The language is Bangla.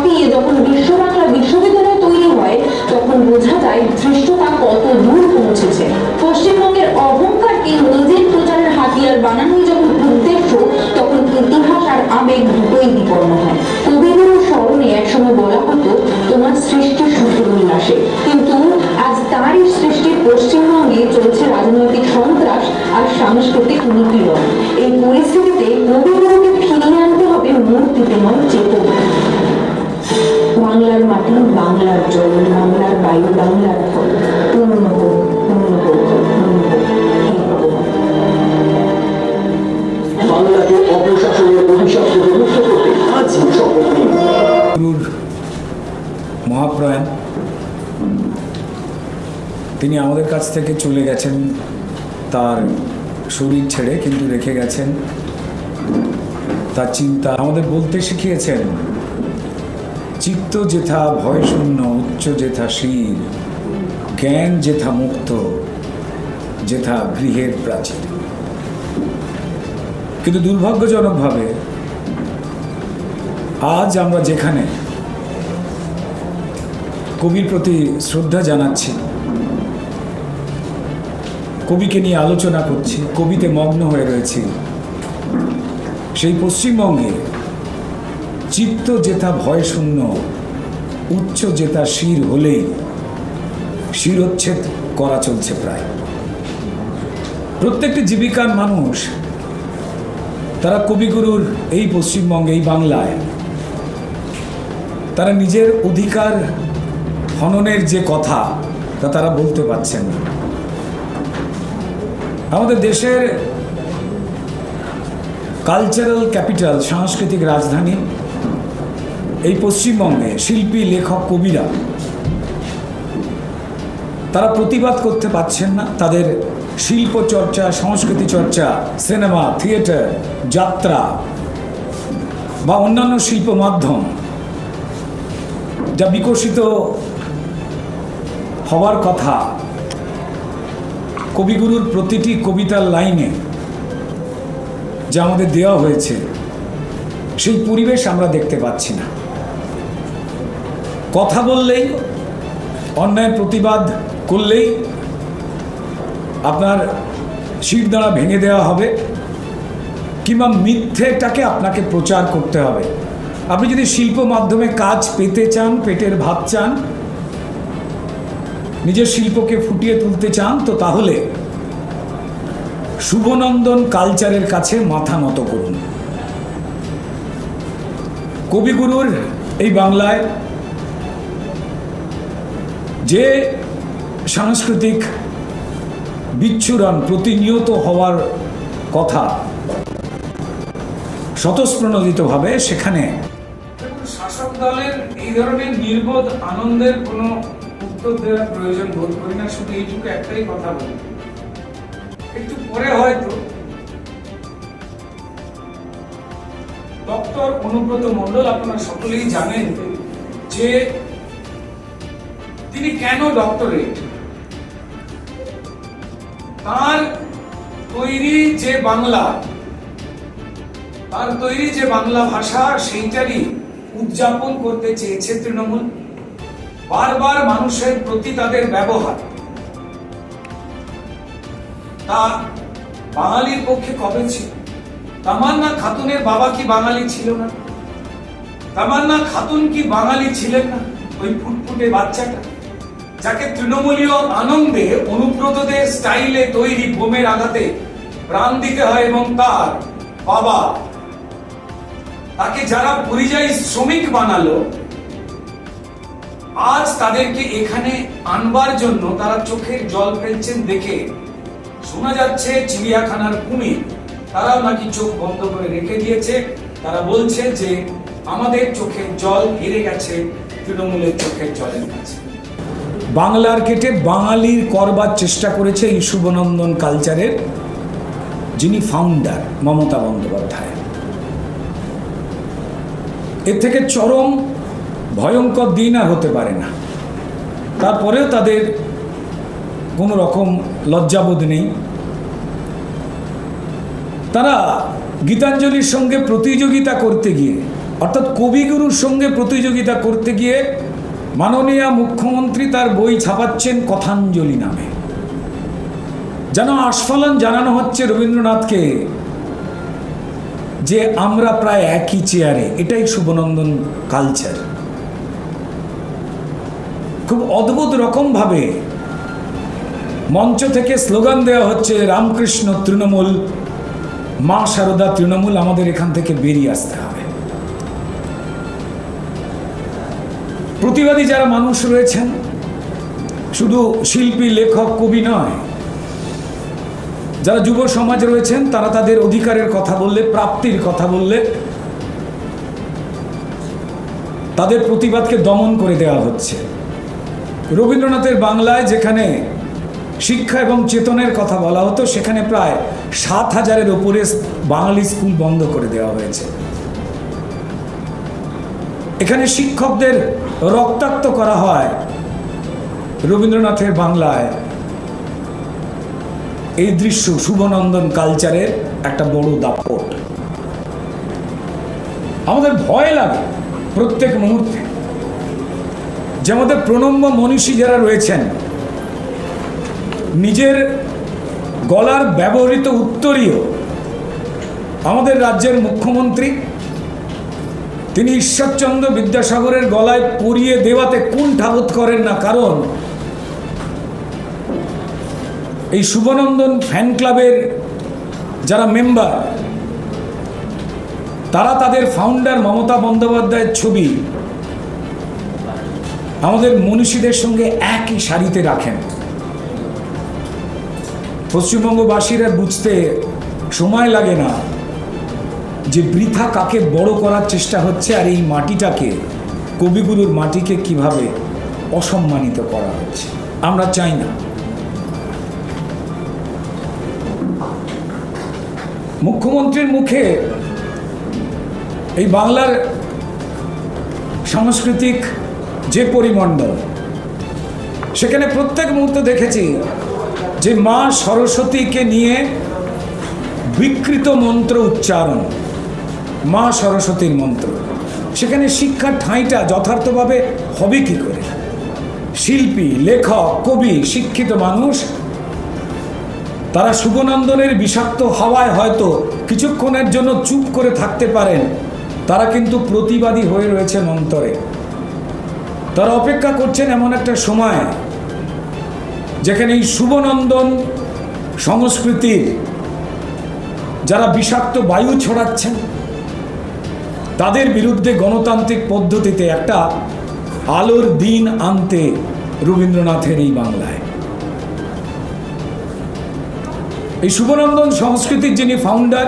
ছাপিয়ে যখন বিশ্ব বাংলা বিশ্ববিদ্যালয় তৈরি হয়, তখন বোঝা যায় ধৃষ্টতা কত দূর পৌঁছেছে। পশ্চিমবঙ্গের অহংকারকে নিজের প্রচারের হাতিয়ার বানানোই যখন উদ্দেশ্য, তখন ইতিহাস আর আবেগ দুটোই বিপন্ন হয়। কবিগুরুর স্মরণে একসময় বলা হতো, তোমার সৃষ্টি শুধু উল্লাসে। কিন্তু আজ তারই সৃষ্টির পশ্চিমবঙ্গে চলছে রাজনৈতিক সন্ত্রাস আর সাংস্কৃতিক বাংলার মাটি বাংলার জল বাংলার বায়ু বাংলার ফল পূর্ণ হোক পূর্ণ হোক পূর্ণ হোক বাংলাকে অপশাসনের অভিশাপ থেকে মুক্ত করতে আজ শপথ নিন মহাপ্রয়াণ তিনি আমাদের কাছ থেকে চলে গেছেন তার শরীর ছেড়ে কিন্তু রেখে গেছেন তার চিন্তা আমাদের বলতে শিখিয়েছেন। চিত্ত যেথা ভয় শূন্য উচ্চ যেথা শির জ্ঞান যেথা মুক্ত, যেথা গৃহের প্রাচীর কিন্তু দুর্ভাগ্যজনকভাবে আজ আমরা যেখানে কবির প্রতি শ্রদ্ধা জানাচ্ছি, কবিকে নিয়ে আলোচনা করছি, কবিতে মগ্ন হয়ে রয়েছি, সেই পশ্চিমবঙ্গে চিত্ত যেথা ভয় শূন্য উচ্চ যেথা শির হলেই শিরোচ্ছেদ করা চলছে প্রায়। প্রত্যেকটি জীবিকার মানুষ, তারা কবিগুরুর এই পশ্চিমবঙ্গে, এই বাংলায়, তারা নিজের অধিকার হননের যে কথা, তা তারা বলতে পারছেন আমাদের দেশের কালচারাল ক্যাপিটাল সাংস্কৃতিক রাজধানী এই পশ্চিমবঙ্গে শিল্পী, লেখক, কবিরা, তারা প্রতিবাদ করতে পারছেন না। তাদের শিল্প চর্চা, সংস্কৃতি চর্চা, সিনেমা, থিয়েটার, যাত্রা বা অন্যান্য শিল্প মাধ্যম যা বিকশিত হওয়ার কথা কবিগুরুর প্রতিটি কবিতার লাইনে যা আমাদের দেওয়া হয়েছে, সেই পরিবেশ আমরা দেখতে পাচ্ছি না। কথা বললেই, অন্যায় প্রতিবাদ করলেই আপনার শিরদাঁড়া ভেঙে দেওয়া হবে, কিংবা মিথ্যেটাকে আপনাকে প্রচার করতে হবে। আপনি যদি শিল্প মাধ্যমে কাজ পেতে চান, পেটের ভাত চান, নিজের শিল্পকে ফুটিয়ে তুলতে চান, তো তাহলে শুভনন্দন কালচারের কাছে মাথা নত করুন। কবিগুরুর এই বাংলায় যে সাংস্কৃতিক বিচ্ছুরণ প্রতিনিয়ত হওয়ার কথা স্বতঃস্প্রণোদিতভাবে সেখানে শাসক দলের এই ধরনের নির্বোধ আনন্দের কোনো উত্তর দেওয়ার প্রয়োজন বোধ করি না, শুধু এইটুকু একটাই কথা বলি। একটু পরে হয়তো ডক্টর অনুব্রত মণ্ডল আপনারা সকলেই জানেন যে তিনি কেন ডক্টরেট তার তৈরি যে বাংলা, তার তৈরি যে বাংলা ভাষা, সেইটারই উদযাপন করতে চেয়েছে তৃণমূল। বারবার মানুষের প্রতি তাদের ব্যবহার। তা বাঙালির পক্ষে কবে ছিল? তামান্না খাতুনের বাবা কি বাঙালি ছিল না? তামান্না খাতুন কি বাঙালি ছিলেন না? ওই ফুটফুটে বাচ্চাটা? যাকে তৃণমূলীয় আনন্দে অনুব্রতদের স্টাইলে তৈরি বোমের আঘাতে প্রাণ দিতে হয় এবং তার বাবা তাকে যারা পরিযায়ী শ্রমিক বানালো, আজ তাদেরকে এখানে আনবার জন্য তারা চোখের জল ফেলছেন দেখে শোনা যাচ্ছে চিড়িয়াখানার কুমির। তারাও নাকি চোখ বন্ধ করে রেখে দিয়েছে। তারা বলছে যে, আমাদের চোখের জল হেরে গেছে, তৃণমূলের চোখের জলের কাছে। বাংলার কেটে বাঙালির করবার চেষ্টা করেছে এই শুভনন্দন কালচারের, যিনি ফাউন্ডার মমতা বন্দ্যোপাধ্যায়। এর থেকে চরম ভয়ঙ্কর দিন আর হতে পারে না। তারপরেও তাদের কোনো রকম লজ্জাবোধ নেই। তারা গীতাঞ্জলির সঙ্গে প্রতিযোগিতা করতে গিয়ে, অর্থাৎ কবিগুরুর সঙ্গে প্রতিযোগিতা করতে গিয়ে মাননীয় মুখ্যমন্ত্রী তার বই ছাপাচ্ছেন কথাঞ্জলি নামে। যেন আস্ফালন জানানো হচ্ছে রবীন্দ্রনাথকে যে আমরা প্রায় একই চেয়ারে, এটাই শুভনন্দন কালচার। খুব অদ্ভুত রকমভাবে মঞ্চ থেকে স্লোগান দেওয়া হচ্ছে, রামকৃষ্ণ তৃণমূল, মা সারদা তৃণমূল, আমাদের এখান থেকে বেরিয়ে আসতে হবে। প্রতিবাদী যারা মানুষ রয়েছেন, শুধু শিল্পী, লেখক, কবি নয়, যারা যুব সমাজ রয়েছেন, তারা তাদের অধিকারের কথা বললে, প্রাপ্তির কথা বললে, তাদের প্রতিবাদকে দমন করে দেওয়া হচ্ছে। রবীন্দ্রনাথের বাংলায় যেখানে শিক্ষা এবং চেতনের কথা বলা হতো, সেখানে প্রায় সাত হাজারের ওপরে বাঙালি স্কুল বন্ধ করে দেওয়া হয়েছে। এখানে শিক্ষকদের রক্তাক্ত করা হয় রবীন্দ্রনাথের বাংলায়। এই দৃশ্য শুভনন্দন কালচারের একটা বড় দাপট। আমাদের ভয় লাগে প্রত্যেক মুহূর্তে। যে আমাদের প্রণম্য মনীষী যারা রয়েছেন, নিজের গলার ব্যবহৃত উত্তরীয় আমাদের রাজ্যের মুখ্যমন্ত্রী তিনি ঈশ্বরচন্দ্র বিদ্যাসাগরের গলায় পরিয়ে দেওয়াতে কোন কুণ্ঠাবোধ করেন না, কারণ এই শুভনন্দন ফ্যান ক্লাবের যারা মেম্বার, তারা তাদের ফাউন্ডার মমতা বন্দ্যোপাধ্যায়ের ছবি আমাদের মনীষীদের সঙ্গে একই সারিতে রাখেন। পশ্চিমবঙ্গবাসীরা বুঝতে সময় লাগে না। যে বৃথা কাকে বড় করার চেষ্টা হচ্ছে আর এই মাটিটাকে কবিগুরুর মাটিকে কীভাবে অসম্মানিত করা হচ্ছে, আমরা চাই না। মুখ্যমন্ত্রীর মুখে এই বাংলার সাংস্কৃতিক যে পরিমণ্ডল, সেখানে প্রত্যেক মুহূর্তে দেখেছি যে মা সরস্বতীকে নিয়ে বিকৃত মন্ত্র উচ্চারণ। মা সরস্বতীর মন্ত্র। সেখানে শিক্ষার ঠাঁইটা যথার্থভাবে হবে কি করে? শিল্পী, লেখক, কবি, শিক্ষিত মানুষ, তারা শুভনন্দনের বিষাক্ত হাওয়ায় হয়তো কিছুক্ষণের জন্য চুপ করে থাকতে পারেন, তারা কিন্তু প্রতিবাদী হয়ে রয়েছেন অন্তরে তারা অপেক্ষা করছেন এমন একটা সময়, যেখানে এই শুভনন্দন সংস্কৃতির যারা বিষাক্ত বায়ু ছড়াচ্ছেন তাদের বিরুদ্ধে গণতান্ত্রিক পদ্ধতিতে একটা আলোর দিন আনতে রবীন্দ্রনাথের এই বাংলায়। এই শুভনন্দন সংস্কৃতির যিনি ফাউন্ডার